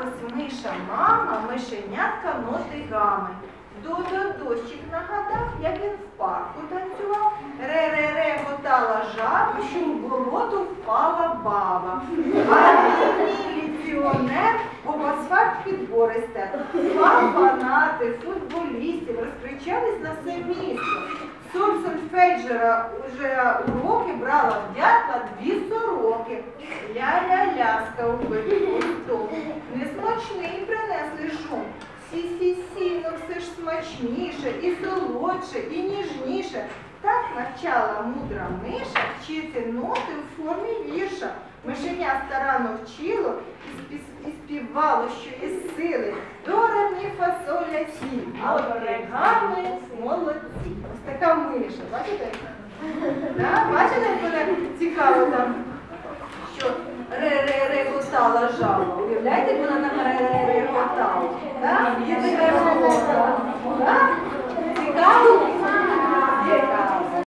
якось миша мама мишенятка нотигами. До-до дощик нагадав, як він в парку танцював. Ре-ре-ре готала жаба, що в болото впала баба. А міліціонер об асфальт підбористе. Фанати футболістів розкричались на все місто. Сольсольфейджера уже уроки брала в дятла дві сороки. Ля-ля-ляска у смачніше, і солодше, і ніжніше. Так навчала мудра миша вчити ноти у формі вірша. Мишеня старанно вчило і співало, що із сили. До ре, мі, фа, сі. А от оригами молодці. Ось така миша, бачите? Да? Бачите, як вона цікаво там, що ре-ре-ре готала жаба. Уявляєте, як вона там ре-ре-ре готала. Да?